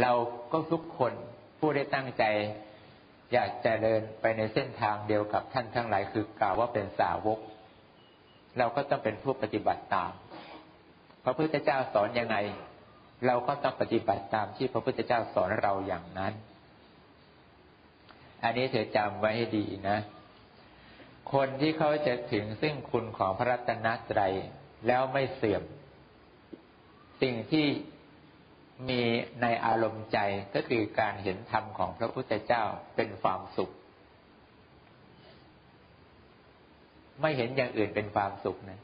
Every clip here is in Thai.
เราก็ทุกคนผู้ได้ตั้งใจ อยากจะเดินไปในเส้นทางเดียวกับท่านทั้งหลาย คือกล่าวว่าเป็นสาวก เราก็ต้องเป็นผู้ปฏิบัติตาม พระพุทธเจ้าสอนยังไง เราก็ต้องปฏิบัติตามที่พระพุทธเจ้าสอนเราอย่างนั้น อันนี้เธอจำไว้ให้ดีนะคนที่เขาจะถึงซึ่งคุณของพระรัตนตรัยแล้วไม่เสื่อม สิ่งที่ มีในอารมณ์ใจก็คือการเห็นธรรมของพระพุทธเจ้าเป็นความสุข ไม่เห็นอย่างอื่นเป็นความสุขนะ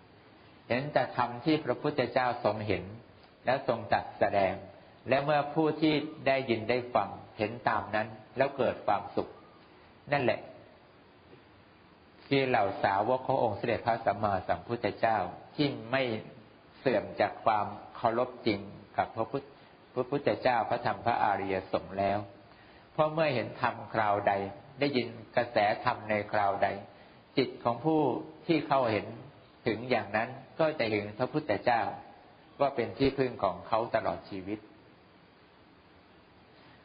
เห็นแต่ธรรมที่พระพุทธเจ้าทรงเห็น และทรงตัดแสดง และเมื่อผู้ที่ได้ยินได้ฟังเห็นตามนั้น แล้วเกิดความสุข นั่นแหละที่เหล่าสาวกขององค์เสด็จพระสัมมาสัมพุทธเจ้าที่ไม่เสื่อมจากความเคารพจริงกับพระพุทธ ระพุทธเจ้าพระธรรมพระอริยสงฆ์แล้ว เพราะเมื่อเห็นธรรมคราวใด ได้ยินกระแสธรรมในคราวใด จิตของผู้ที่เข้าเห็นถึงอย่างนั้นก็จะเห็นพระพุทธเจ้า ว่าเป็นที่พึ่งของเขาตลอดชีวิต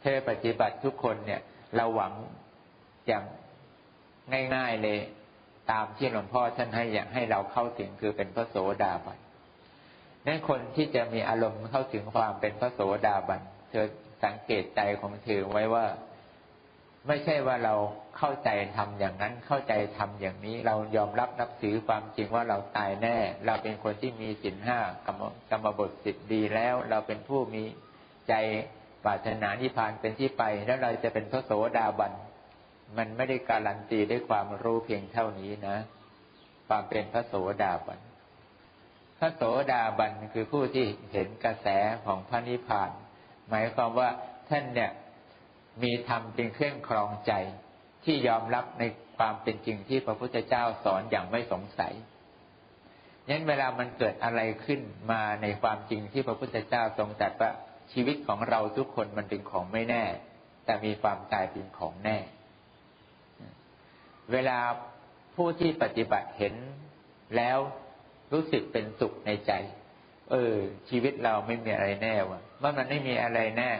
เธอปฏิบัติทุกคนเนี่ย เราหวังอย่างง่ายๆเลย ตามที่หลวงพ่อท่านให้อยากให้เราเข้าถึงคือเป็นพระโสดาบัน นั่นคนที่จะมีอารมณ์เข้าถึงความเป็นพระโสดาบันเธอสังเกตใจของเธอไว้ว่า ไม่ใช่ว่าเราเข้าใจทำอย่างนั้นเข้าใจทำอย่างนี้ เรายอมรับนับถือความจริงว่าเราตายแน่ เราเป็นคนที่มีศีลห้ากรรมกรรมบทสิทธิ์ดีแล้ว เราเป็นผู้มีใจปรารถนานิพพานเป็นที่ไป แล้วเราจะเป็นพระโสดาบันมันไม่ได้การันตีด้วยความรู้เพียงเท่านี้นะ ความเป็นพระโสดาบัน ระโสดาบันคือผู้ที่เห็นกระแสของพระนิพพาน หมายความว่าท่านเนี่ยมีธรรมเป็นเครื่องครองใจ ที่ยอมรับในความเป็นจริงที่พระพุทธเจ้าสอนอย่างไม่สงสัยยั้นเวลามันเกิดอะไรขึ้นมาในความจริงที่พระพุทธเจ้าทรงตรัสว่าชีวิตของเราทุกคนมันเป็นของไม่แน่ แต่มีความตายเป็นของแน่ เวลาผู้ที่ปฏิบัติเห็นแล้ว รู้สึกเป็นสุขในใจ เออ ชีวิตเราไม่มีอะไรแน่วะเมื่อมันไม่มีอะไรแน่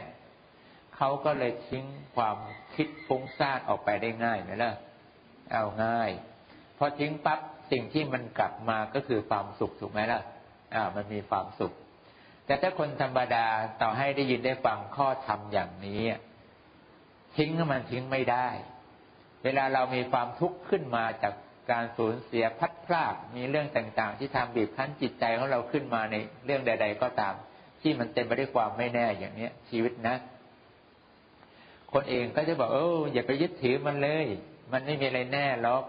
เขาก็เลยทิ้งความคิดฟุ้งซ่านออกไปได้ง่ายไหมล่ะเอาง่ายพอทิ้งปั๊บสิ่งที่มันกลับมาก็คือความสุขถูกไหมล่ะอ่า มันมีความสุข แต่ถ้าคนธรรมดาต่อให้ได้ยินได้ฟังข้อธรรมอย่างนี้ ทิ้งมันทิ้งไม่ได้ เวลาเรามีความทุกข์ขึ้นมาจาก การสูญเสียพัดพลากมีเรื่องต่างๆ ที่ทำบีบคั้นจิตใจของเราขึ้นมาในเรื่องใด ๆ ก็ตาม ที่มันเต็มไปด้วยความไม่แน่อย่างเนี้ย ชีวิตนะ คนเองก็จะบอกเอออย่าไปยึดถือมันเลย มันไม่มีอะไรแน่หรอก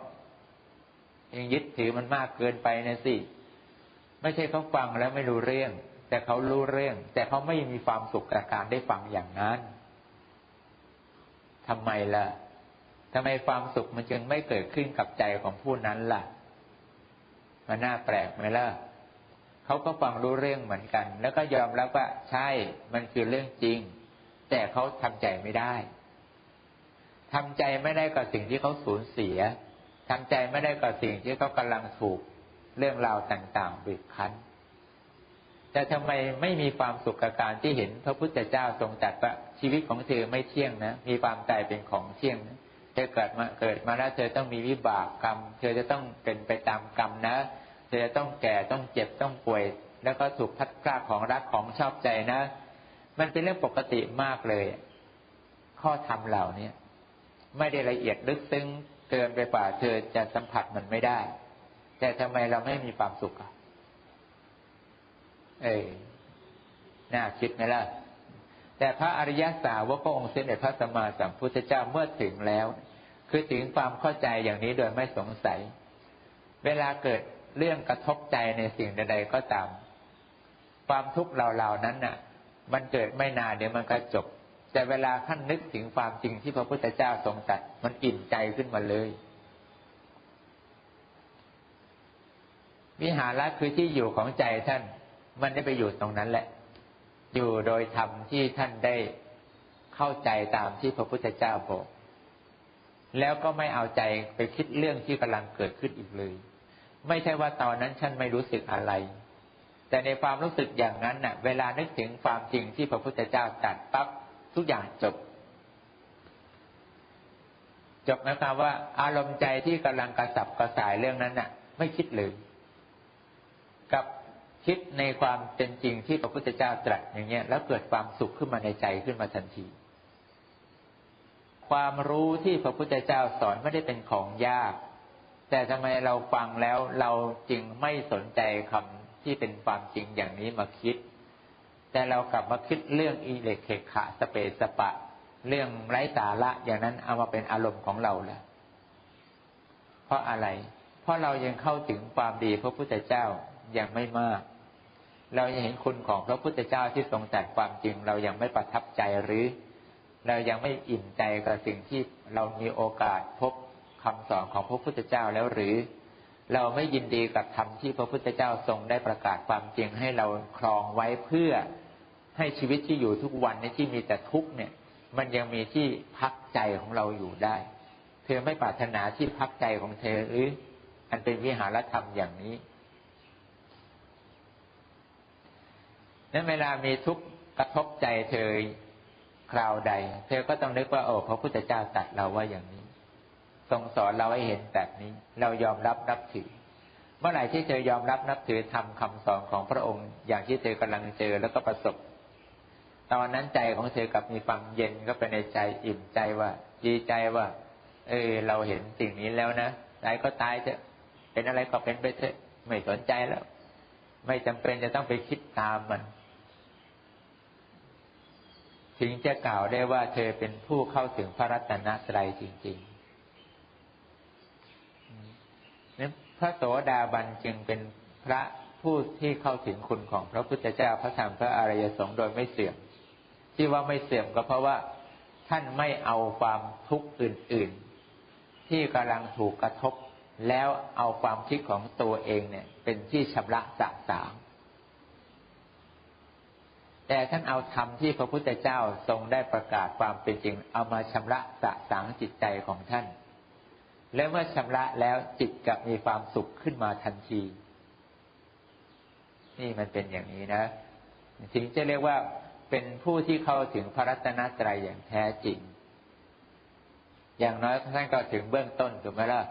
เองยึดถือมันมากเกินไปนะสิไม่ใช่เขาฟังแล้วไม่รู้เรื่อง แต่เขารู้เรื่อง แต่เขาไม่มีความสุขกับการได้ฟังอย่างนั้นทำไมล่ะ ทำไมความสุขมันจึงไม่เกิดขึ้นกับใจของผู้นั้นล่ะ มันน่าแปลกไหมล่ะเขาก็ฟังรู้เรื่องเหมือนกัน แล้วก็ยอมรับว่าใช่ มันคือเรื่องจริง แต่เขาทำใจไม่ได้ทำใจไม่ได้กับสิ่งที่เขาสูญเสียทำใจไม่ได้กับสิ่งที่เขากำลังถูกเรื่องราวต่างๆบีบคั้น แต่ทำไมไม่มีความสุขกับการที่เห็นพระพุทธเจ้าทรงตรัสว่าชีวิตของเธอไม่เที่ยงนะ มีความตายเป็นของเที่ยงนะ เธอเกิดมาเกิดมาแล้วเธอต้องมีวิบากกรรม เธอจะต้องเป็นไปตามกรรมนะ เธอจะต้องแก่ต้องเจ็บต้องป่วย แล้วก็ถูกพัดพลาของรักของชอบใจนะ มันเป็นเรื่องปกติมากเลย ข้อธรรมเหล่านี้ไม่ได้ละเอียดลึกซึ้งเกินไปกว่าเธอจะสัมผัสมันไม่ได้ แต่ทำไมเราไม่มีความสุขอะเอ้ยน่าคิดไหมล่ะ แต่พระอริยสาวกพระองค์เสด็จพระสัมมาสัมพุทธเจ้าเมื่อถึงแล้ว คือถึงความเข้าใจอย่างนี้โดยไม่สงสัย เวลาเกิดเรื่องกระทบใจในสิ่งใด ๆ ก็ตาม ความทุกข์เหล่านั้นน่ะ มันเกิดไม่นานเดี๋ยวมันก็จบ แต่เวลาท่านนึกถึงความจริงที่พระพุทธเจ้าทรงตรัสมันอิ่มใจขึ้นมาเลยวิหาระคือที่อยู่ของใจท่าน มันได้ไปอยู่ตรงนั้นแหละ อยู่โดยธรรมที่ท่านได้เข้าใจตามที่พระพุทธเจ้าบอก แล้วก็ไม่เอาใจไปคิดเรื่องที่กำลังเกิดขึ้นอีกเลย ไม่ใช่ว่าตอนนั้นฉันไม่รู้สึกอะไร แต่ในความรู้สึกอย่างนั้นน่ะ เวลานึกถึงความจริงที่พระพุทธเจ้าตรัสปั๊บทุกอย่างจบ จบนะครับว่า อารมณ์ใจที่กำลังกระสับกระส่ายเรื่องนั้นน่ะ ไม่คิดเลย คิดในความเป็นจริงที่พระพุทธเจ้าตรัสอย่างเงี้ย แล้วเกิดความสุขขึ้นมาในใจขึ้นมาทันที ความรู้ที่พระพุทธเจ้าสอนไม่ได้เป็นของยาก แต่ทำไมเราฟังแล้วเราจึงไม่สนใจคำที่เป็นความจริงอย่างนี้มาคิด แต่เรากลับมาคิดเรื่องอีเล็กเคขะสเปสปะ เรื่องไร้สาระอย่างนั้นเอามาเป็นอารมณ์ของเราแหละเพราะอะไร เพราะเรายังเข้าถึงความดีพระพุทธเจ้ายังไม่มาก เรายังเห็นคุณของพระพุทธเจ้าที่ทรงจัดความจริง เรายังไม่ประทับใจหรือ เรายังไม่อิ่มใจกับสิ่งที่เรามีโอกาสพบคำสอนของพระพุทธเจ้าแล้วหรือ เราไม่ยินดีกับธรรมที่พระพุทธเจ้าทรงได้ประกาศความจริงให้เราครองไว้เพื่อให้ชีวิตที่อยู่ทุกวันในที่มีแต่ทุกเนี่ย มันยังมีที่พักใจของเราอยู่ได้ เธอไม่ปรารถนาที่พักใจของเธอหรืออันเป็นวิหารธรรมอย่างนี้ นั้นเวลามีทุกข์กระทบใจเธอคราวใด เธอก็ต้องนึกว่าโอ้พระพุทธเจ้าตัดเราว่าอย่างนี้ ทรงสอนเราให้เห็นแบบนี้ เรายอมรับนับถือ เมื่อไหร่ที่เธอยอมรับนับถือทำคำสอนของพระองค์ อย่างที่เธอกำลังเจอแล้วก็ประสบ ตอนนั้นใจของเธอกับมีความเย็นก็ไปในใจอิ่มใจว่าดีใจว่า เออ เราเห็นสิ่งนี้แล้วนะตายก็ตายเถอะเป็นอะไรก็เป็นไปเถอะไม่สนใจแล้ว ไม่จำเป็นจะต้องไปคิดตามมัน ถึงจะกล่าวได้ว่าเธอเป็นผู้เข้าถึงพระรัตนตรัยจริงๆนั้นพระโสดาบันจึงเป็นพระผู้ที่เข้าถึงคุณของพระพุทธเจ้าพระธรรมพระอริยสงฆ์โดยไม่เสื่อม ที่ว่าไม่เสื่อมก็เพราะว่าท่านไม่เอาความทุกข์อื่น ๆ ที่กำลังถูกกระทบ แล้วเอาความคิดของตัวเองเนี่ย เป็นที่ชำระสะสาง แต่ท่านเอาธรรมที่พระพุทธเจ้าทรงได้ประกาศความเป็นจริง เอามาชำระสะสางจิตใจของท่าน และเมื่อชำระแล้วจิตกับมีความสุขขึ้นมาทันที นี่มันเป็นอย่างนี้นะ ถึงจะเรียกว่าเป็นผู้ที่เข้าถึงพระรัตนตรัยอย่างแท้จริง อย่างน้อยท่านก็ถึงเบื้องต้นถูกไหมล่ะ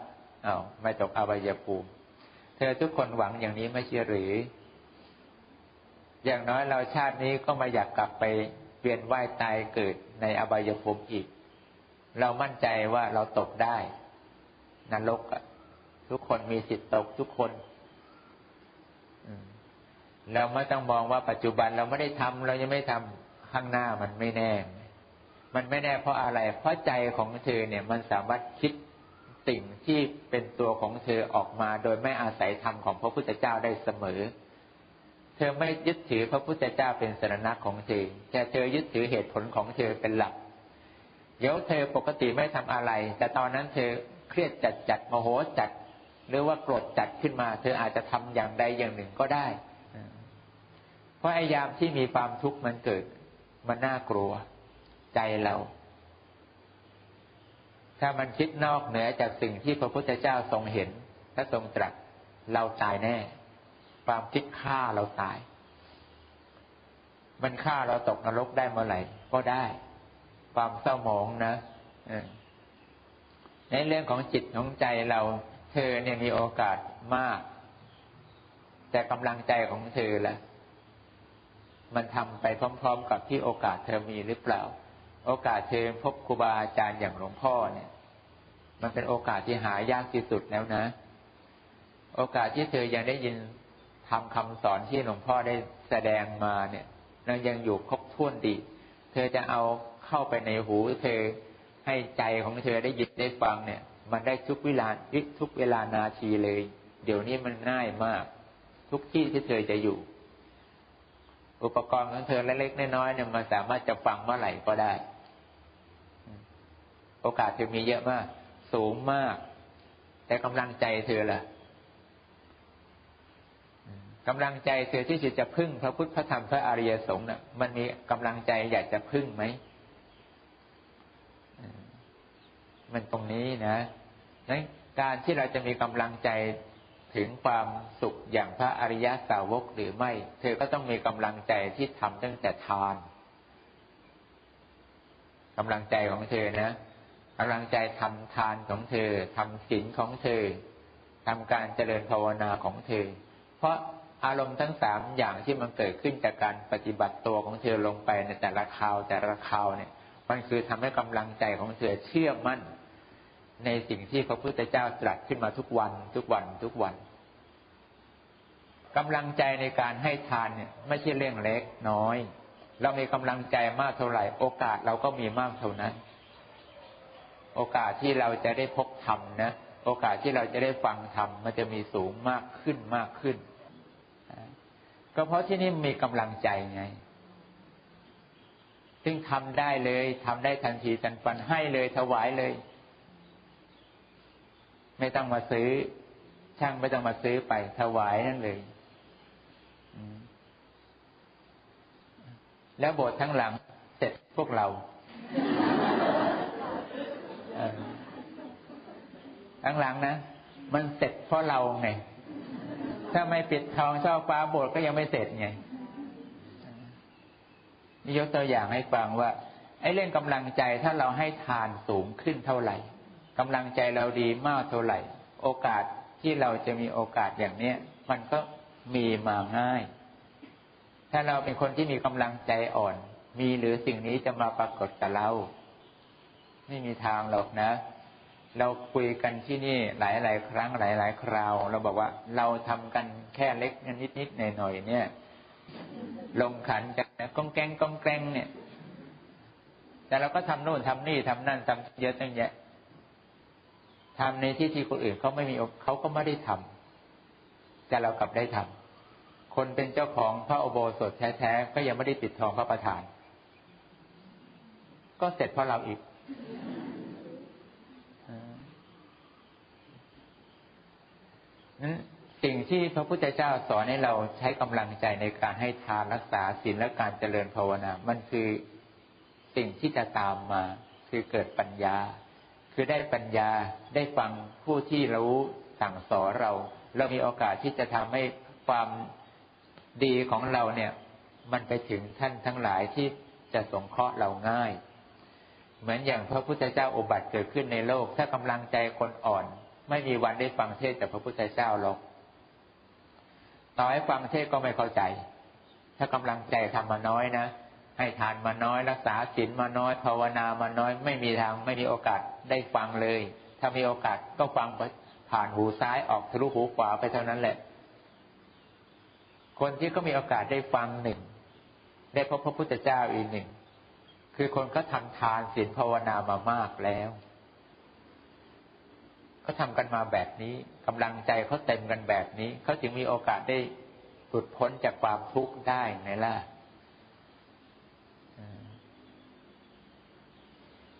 อา้าวไม่ตกอวัยภูมิ เธอทุกคนหวังอย่างนี้ไม่ใช่หรือ อย่างน้อยเราชาตินี้ก็มาอยากกลับไปเวียนว่ายตายเกิดในอบายภูมิอีก เรามั่นใจว่าเราตกได้ นรกอะทุกคนมีสิทธิ์ตกทุกคนเราไม่ต้องมองว่าปัจจุบันเราไม่ได้ทำเรายังไม่ทำข้างหน้ามันไม่แน่ มันไม่แน่เพราะอะไร เพราะใจของเธอเนี่ย มันสามารถคิดสิ่งที่เป็นตัวของเธอออกมา โดยไม่อาศัยธรรมของพระพุทธเจ้าได้เสมอ เธอไม่ยึดถือพระพุทธเจ้าเป็นสรณะของเธอแต่เธอยึดถือเหตุผลของเธอเป็นหลัก เดี๋ยวเธอปกติไม่ทำอะไร แต่ตอนนั้นเธอเครียดจัดจัดโมโหจัด หรือว่าโกรธจัดขึ้นมา เธออาจจะทำอย่างใดอย่างหนึ่งก็ได้ เพราะไอ้ยามที่มีความทุกข์มันเกิด มันน่ากลัว ใจเรา ถ้ามันคิดนอกเหนือจากสิ่งที่พระพุทธเจ้าทรงเห็นและทรงตรัสเราตายแน่ ความคิดฆ่าเราตาย มันฆ่าเราตกนรกได้เมื่อไหร่ ก็ได้ ความเศร้าหมองนะในเรื่องของจิตของใจเรา เธอเนี่ยมีโอกาสมาก แต่กำลังใจของเธอละมันทำไปพร้อม ๆ กับที่โอกาสเธอมีหรือเปล่า โอกาสเธอพบครูบาอาจารย์อย่างหลวงพ่อเนี่ย มันเป็นโอกาสที่หายากที่สุดแล้วนะ โอกาสที่เธอยังได้ยิน ทำคำสอนที่หลวงพ่อได้แสดงมาเนี่ยนังยังอยู่ครบถ้วนดี เธอจะเอาเข้าไปในหูเธอให้ใจของเธอได้ยินได้ฟังเนี่ย มันได้ทุกเวลาทุกเวลานาทีเลย เดี๋ยวนี้มันง่ายมาก ทุกที่ที่เธอจะอยู่ อุปกรณ์ของเธอเล็กๆน้อยๆเนี่ยมันสามารถจะฟังเมื่อไหร่ก็ได้ โอกาสเธอมีเยอะมาก สูงมาก แต่กำลังใจเธอล่ะ กำลังใจเธอที่จะจะพึ่งพระพุทธพระธรรมพระอริยสงฆ์น่ะ มันมีกำลังใจอยากจะพึ่งไหมมันตรงนี้นะนั้นการที่เราจะมีกำลังใจถึงความสุขอย่างพระอริยสาวกหรือไม่ เธอก็ต้องมีกำลังใจที่ทำตั้งแต่ทานกำลังใจของเธอนะกำลังใจทำทานของเธอทำศีลของเธอทำการเจริญภาวนาของเธอ เพราะ อารมณ์ทั้งสามอย่างที่มันเกิดขึ้นจากการปฏิบัติตัวของเธอลงไปในแต่ละคราวแต่ละคราวเนี่ย มันคือทำให้กำลังใจของเธอเชื่อมั่น ในสิ่งที่พระพุทธเจ้าตรัสขึ้นมาทุกวัน ทุกวันทุกวันกำลังใจในการให้ทานเนี่ย ไม่ใช่เรื่องเล็กน้อย เรามีกำลังใจมากเท่าไหร่ โอกาสเราก็มีมากเท่านั้น โอกาสที่เราจะได้พบธรรมนะโอกาสที่เราจะได้ฟังธรรมมันจะมีสูงมากขึ้นมากขึ้น ก็เพราะที่นี่มีกำลังใจไง ซึ่งทำได้เลยทำได้ทันทีทันฟันให้เลยถวายเลย ไม่ต้องมาซื้อ ช่างไม่ต้องมาซื้อไป ถวายนั่นเลยแล้วโบสถ์ทั้งหลังเสร็จพวกเราข้งหลังนะ มันเสร็จเพราะเราไง ถ้าไม่ปิดทองช่อฟ้าโบสถ์ก็ยังไม่เสร็จไงนี่ยกตัวอย่างให้ฟังว่า ไอ้เรื่องกำลังใจถ้าเราให้ทานสูงขึ้นเท่าไหร่กำลังใจเราดีมากเท่าไหร่ โอกาสที่เราจะมีโอกาสอย่างเนี้ยมันก็มีมาง่าย ถ้าเราเป็นคนที่มีกำลังใจอ่อน มีหรือสิ่งนี้จะมาปรากฏกับเรา ไม่มีทางหรอกนะ เราคุยกันที่นี่หลายหลายครั้งหลายหลายคราว เราบอกว่าเราทำกันแค่เล็กนิดนิดหน่อยหน่อยเนี่ย ลงขันกันก้องแกงก้องแกงเนี่ย แต่เราก็ทำโน่นทำนี่ทำนั่นทำเยอะตั้งแยะทำในที่ที่คนอื่นเขาไม่มีเขาก็ไม่ได้ทำแต่เรากลับได้ทำคนเป็นเจ้าของพระอโบสถแท้ๆก็ยังไม่ได้ปิดทองพระประธาน ก็เสร็จเพราะเราอีก นั้นสิ่งที่พระพุทธเจ้าสอนให้เราใช้กำลังใจในการให้ทานรักษาศีลและการเจริญภาวนา มันคือสิ่งที่จะตามมาคือเกิดปัญญา คือได้ปัญญาได้ฟังผู้ที่รู้สั่งสอนเรา เรามีโอกาสที่จะทำให้ความดีของเราเนี่ย มันไปถึงท่านทั้งหลายที่จะสงเคราะห์เราง่าย เหมือนอย่างพระพุทธเจ้าอุบัติเกิดขึ้นในโลก ถ้ากำลังใจคนอ่อน ไม่มีวันได้ฟังเทศจากพระพุทธเจ้าหรอก ต่อให้ฟังเทศก็ไม่เข้าใจ ถ้ากำลังใจทำมาน้อยนะ ให้ทานมาน้อย รักษาศีลมาน้อย ภาวนามาน้อย ไม่มีทางไม่มีโอกาสได้ฟังเลย ถ้ามีโอกาสก็ฟังผ่านหูซ้ายออกทะลุหูขวาไปเท่านั้นแหละ คนที่ก็มีโอกาสได้ฟังหนึ่ง ได้พบพระพุทธเจ้าอีกหนึ่ง คือคนก็ทำทานศีลภาวนามามากแล้ว เขาทำกันมาแบบนี้กำลังใจเขาเต็มกันแบบนี้ เขาจึงมีโอกาสได้หลุดพ้นจากความทุกข์ได้ไงล่ะ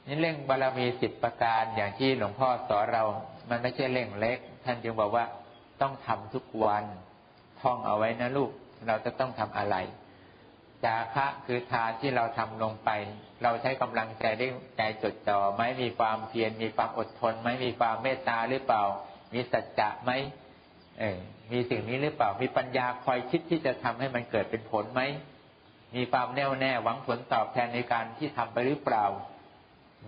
นี่เรื่องบารรมีสิบประการอย่างที่หลวงพ่อสอนเรา มันไม่ใช่เรื่องเล็ก ท่านจึงบอกว่าต้องทำทุกวัน ท่องเอาไว้นะลูก เราจะต้องทำอะไร จาคะคือทานที่เราทำลงไป เราใช้กำลังใจได้ใจจดจ่อไหมมีความเพียรมีความอดทนไหมมีความเมตตาหรือเปล่า มีสัจจะไหมเออมีสิ่งนี้หรือเปล่า มีปัญญาคอยคิดที่จะทำให้มันเกิดเป็นผลไหมมีความแน่วแน่หวังผลตอบแทนในการที่ทำไปหรือเปล่า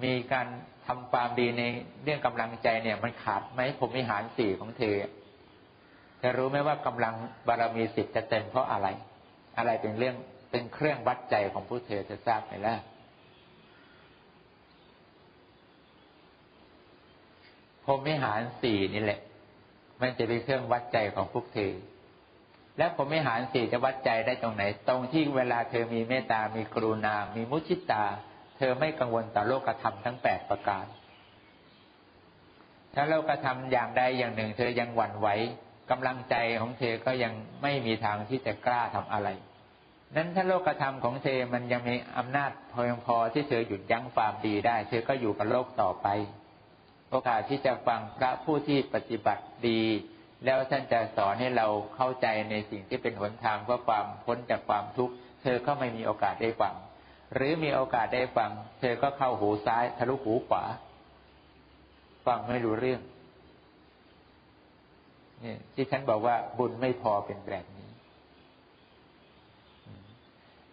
มีการทำความดีในเรื่องกำลังใจเนี่ย มันขาดไหมผมมิหารสี่ของเธอเธอรู้ไหมว่ากำลังบารมีสิทธิ์จะเต็มเพราะอะไร อะไรเป็นเรื่อง เป็นเครื่องวัดใจของผู้เธอจะทราบไหมล่ะพรมิหารสี่นี่แหละ มันจะเป็นเครื่องวัดใจของพวกเธอ และพรมิหารสี่จะวัดใจได้ตรงไหน ตรงที่เวลาเธอมีเมตตา มีกรุณา มีมุชิตา เธอไม่กังวลต่อโลกธรรมทั้งแปดประการ ถ้าโลกธรรมอย่างใดอย่างหนึ่ง เธอยังหวั่นไหวกำลังใจของเธอก็ยังไม่มีทางที่จะกล้าทำอะไร นั้นถ้าโลกธรรมของเธอมันยังมีอำนาจเพอยังพอที่เธอหยุดยั้งความดีได้ เธอก็อยู่กับโลกต่อไป โอกาสที่จะฟังพระผู้ที่ปฏิบัติดี แล้วท่านจะสอนให้เราเข้าใจในสิ่งที่เป็นหนทางเพื่อความพ้นจากความทุกข์ เธอก็ไม่มีโอกาสได้ฟัง หรือมีโอกาสได้ฟัง เธอก็เข้าหูซ้ายทะลุหูขวา ฟังไม่รู้เรื่องนี่ที่ฉันบอกว่าบุญไม่พอเป็นแบบ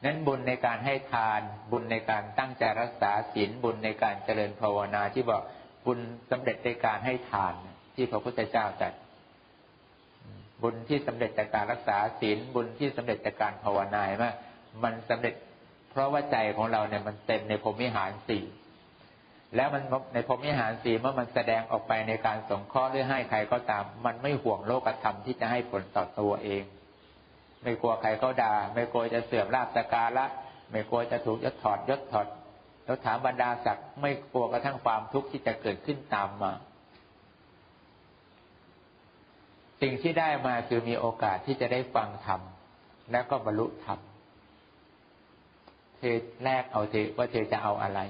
นั้นบุญในการให้ทาน บุญในการตั้งใจรักษาศีลบุญในการเจริญภาวนาที่บอกบุญสำเร็จในการให้ทานที่พระพุทธเจ้าตรัสบุญที่สำเร็จจากการรักษาศีลบุญที่สำเร็จจากการภาวนาว่ามันสำเร็จ เพราะว่าใจของเราเนี่ยมันเต็มในพรมิหารสี่แล้วมันในพรมิหารสี่เมื่อมันแสดงออกไปในการสงเคราะห์หรือให้ใครก็ตาม มันไม่ห่วงโลกธรรมที่จะให้ผลต่อตัวเอง ไม่กลัวใครเขาด่า ไม่กลัวจะเสื่อมลาภสการะไม่กลัวจะถูกยศถอดยศถอดแล้วถามบรรดาศักดิ์ไม่กลัวกระทั่งความทุกข์ที่จะเกิดขึ้นตามมา สิ่งที่ได้มาคือมีโอกาสที่จะได้ฟังธรรมแล้วก็บรรลุธรรมเธอแรกเอาเธอว่าเธอจะเอาอะไร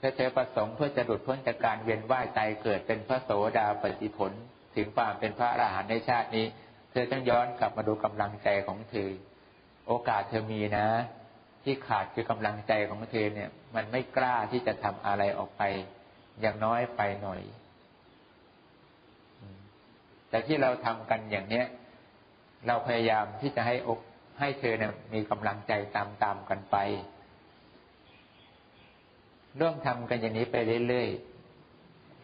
ถ้าเธอประสงค์เพื่อจะหลุดพ้นจากการเวียนว่ายตายเกิดเป็นพระโสดาปฏิผล ถึงความเป็นพระอรหันต์ในชาตินี้ เธอต้องย้อนกลับมาดูกำลังใจของเธอ โอกาสเธอมีนะ ที่ขาดคือกำลังใจของเธอเนี่ย มันไม่กล้าที่จะทำอะไรออกไป อย่างน้อยไปหน่อย แต่ที่เราทำกันอย่างเนี้ย เราพยายามที่จะให้อกให้เธอเนี่ยมีกำลังใจตามๆกันไป ร่วมทำกันอย่างนี้ไปเรื่อยๆ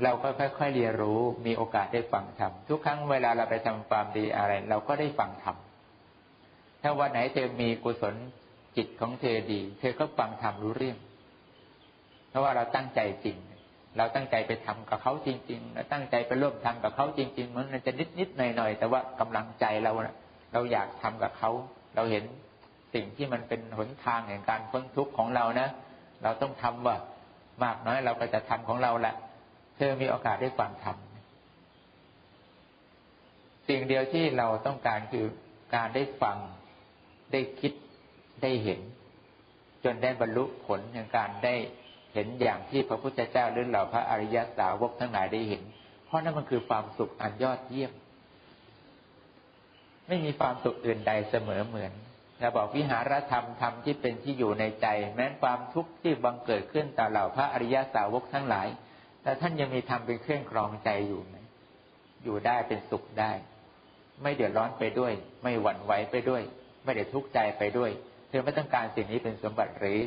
เราก็ค่อยๆเรียนรู้มีโอกาสได้ฟังธรรมทุกครั้งเวลาเราไปทำความดีอะไร เราก็ได้ฟังธรรมถ้าวันไหนเธอมีกุศลจิตของเธอดี เธอก็ฟังธรรมรู้เรื่อง เพราะว่าเราตั้งใจจริง เราตั้งใจไปทำกับเขาจริงๆเราตั้งใจไปร่วมทำกับเขาจริง ๆ มันจะนิดๆหน่อยๆแต่ว่ากำลังใจเราเราอยากทำกับเขาเราเห็นสิ่งที่มันเป็นหนทางแห่งการพ้นทุกข์ของเรานะ เราต้องทำว่ามากน้อยเราก็จะทำของเราแหละ เธอมีโอกาสได้ฟังธรรมสิ่งเดียวที่เราต้องการคือการได้ฟังได้คิดได้เห็น จนได้บรรลุผลในการได้เห็นอย่างที่พระพุทธเจ้าหรือเหล่าพระอริยสาวกทั้งหลายได้เห็น เพราะนั่นมันคือความสุขอันยอดเยี่ยม ไม่มีความสุขอื่นใดเสมอเหมือนเราบอกวิหารธรรมธรรมที่เป็นที่อยู่ในใจ แม้ความทุกข์ที่บังเกิดขึ้นต่อเหล่าพระอริยสาวกทั้งหลาย แต่ท่านยังมีธรรมเป็นเครื่องครองใจอยู่ไหมอยู่ได้เป็นสุขได้ ไม่เดือดร้อนไปด้วย ไม่หวั่นไหวไปด้วย ไม่ได้ทุกข์ใจไปด้วย เธอไม่ต้องการสิ่งนี้เป็นสมบัติหรือ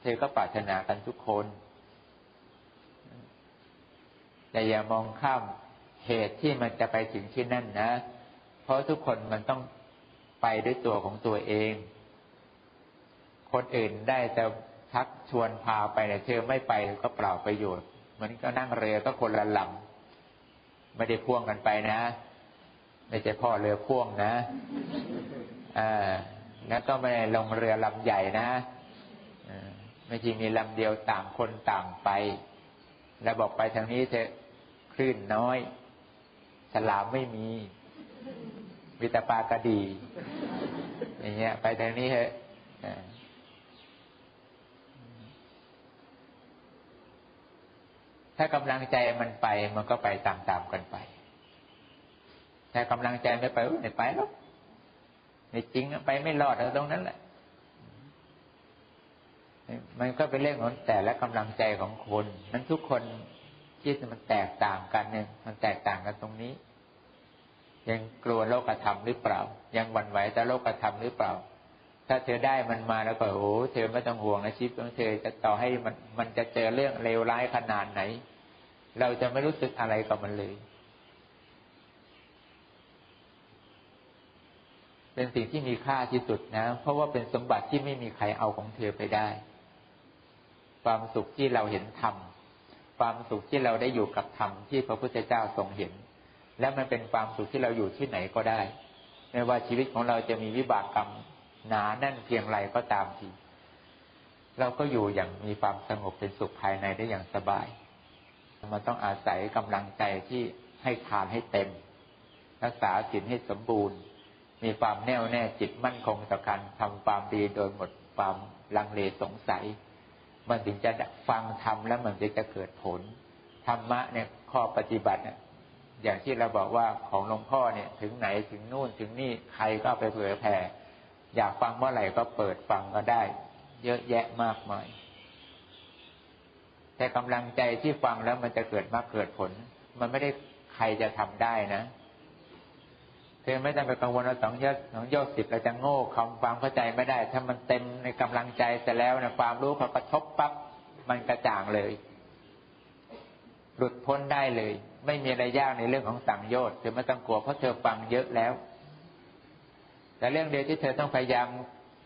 เธอก็ปรารถนากันทุกคนแต่อย่ามองข้ามเหตุที่มันจะไปถึงที่นั่นนะ เพราะทุกคนมันต้องไปด้วยตัวของตัวเอง คนอื่นได้แต่ทักชวนพาไปแต่เธอไม่ไปก็เปล่าประโยชน์ มือนก็นั่งเรือก็คนละลำไม่ได้พ่วงกันไปนะไม่ใช่พ่อเรือพ่วงนะอ่าแล้วก็ไม่ลงเรือลำใหญ่นะไม่ใช่มีลำเดียวต่างคนต่างไป แล้วบอกไปทางนี้เธอคลื่นน้อยฉลามไม่มีมีแต่ปากระดีอย่างเงี้ย ไปทางนี้เถอะ ถ้ากำลังใจมันไปมันก็ไปตามๆกันไป ถ้ากำลังใจไม่ไปไม่ไปแล้วในจริงไปไม่รอดตรงนั้นแหละ มันก็เป็นเรื่องของแต่และกำลังใจของคนนั้นทุกคนที่มันแตกต่างกันเนี่ยมันแตกต่างกันตรงนี้ ยังกลัวโลกธรรมหรือเปล่า ยังหวั่นไหวต่อโลกธรรมหรือเปล่า ถ้าเธอได้มันมาแล้วก็โอ้เธอไม่ต้องห่วงนะชีวิตของเธอจะต่อให้มันมันจะเจอเรื่องเลวร้ายขนาดไหน เราจะไม่รู้สึกอะไรกับมันเลย เป็นสิ่งที่มีค่าที่สุดนะ เพราะว่าเป็นสมบัติที่ไม่มีใครเอาของเธอไปได้ ความสุขที่เราเห็นธรรมความสุขที่เราได้อยู่กับธรรมที่พระพุทธเจ้าทรงเห็น และมันเป็นความสุขที่เราอยู่ที่ไหนก็ได้ ไม่ว่าชีวิตของเราจะมีวิบากกรรม หนาแน่นเพียงไรก็ตามที เราก็อยู่อย่างมีความสงบเป็นสุขภายในได้อย่างสบาย มันต้องอาศัยกำลังใจที่ให้ทานให้เต็ม รักษาศีลให้สมบูรณ์ มีความแน่วแน่จิตมั่นคงต่อการทำความดีโดยหมดความลังเลสงสัย มันถึงจะฟังทำแล้วมันจะจะเกิดผลธรรมะเนี่ยข้อปฏิบัติเนี่ยอย่างที่เราบอกว่าของหลวงพ่อเนี่ย ถึงไหนถึงนู่นถึงนี่ใครก็ไปเผยแผ่ อยากฟังเมื่อไหร่ก็เปิดฟังก็ได้ เยอะแยะมากมาย แต่กำลังใจที่ฟังแล้วมันจะเกิดมากเกิดผล มันไม่ได้ใครจะทำได้นะเธอไม่ต้องไปกังวลว่าสองยอดสองยอดสิบเราจะโง่คำความเข้าใจไม่ได้ ถ้ามันเต็มในกำลังใจเสร็จแล้วนะความรู้พอกระทบปั๊บมันกระจ่างเลย หลุดพ้นได้เลย ไม่มีอะไรยากในเรื่องของสังโยชน์เธอไม่ต้องกลัวเพราะเธอฟังเยอะแล้ว แต่เรื่องเดียวที่เธอต้องพยายาม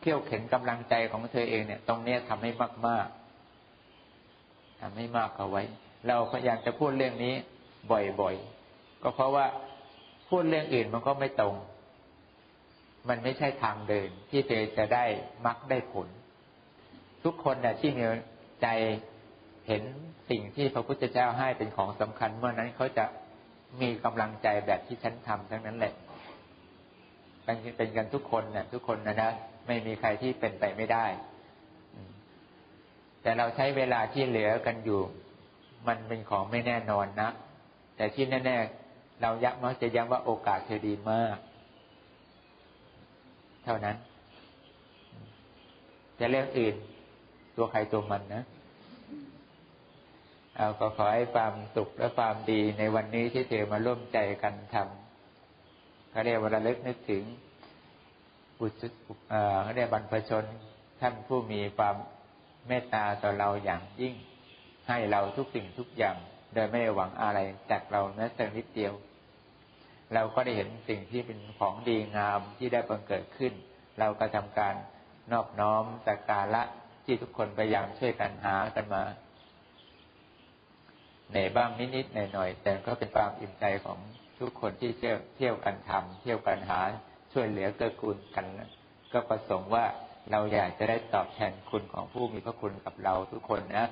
เขี่ยวเข็นกำลังใจของเธอเองเนี่ย ตรงเนี้ยทำให้มากๆทำให้มากเอาไว้ เราพยายามจะพูดเรื่องนี้บ่อยๆ ก็เพราะว่าพูดเรื่องอื่นมันก็ไม่ตรง มันไม่ใช่ทางเดิน ที่เธอจะได้มักได้ผล ทุกคนเนี่ยที่มีใจเห็นสิ่งที่พระพุทธเจ้าให้เป็นของสำคัญ เมื่อนั้นเขาจะมีกำลังใจแบบที่ฉันทำทั้งนั้นแหละ เป็นเป็นกันทุกคนเนี่ยทุกคนนะนะไม่มีใครที่เป็นไปไม่ได้ แต่เราใช้เวลาที่เหลือกันอยู่ มันเป็นของไม่แน่นอนนะแต่ที่แน่ๆเรายักมักจะย้ำว่าโอกาสเธอดีมาก เท่านั้น จะเรื่องอื่น ตัวใครตัวมันนะเอาก็ขอให้ความสุขและความดีในวันนี้ที่เธอมาร่วมใจกันทำ เขาเรียกว่าระลึกนึกถึงอุจุเขาเรียกบรรพชน ท่านผู้มีความเมตตาต่อเราอย่างยิ่ง ให้เราทุกสิ่งทุกอย่าง โดยไม่หวังอะไรจากเราแม้แต่นิดเดียว เราก็ได้เห็นสิ่งที่เป็นของดีงามที่ได้บังเกิดขึ้น เราก็ทำการนอบน้อมสักการะที่ทุกคนพยายามช่วยกันหากันมาเหนื่อยบ้างนิดๆหน่อยๆแต่ก็เป็นความอิ่มใจของ ทุกคนที่เที่ยวเที่ยวกันทำเที่ยวกันหาช่วยเหลือเกื้อกูลกันก็ประสงค์ว่าเราอยากจะได้ตอบแทนคุณของผู้มีพระคุณกับเราทุกคนนะ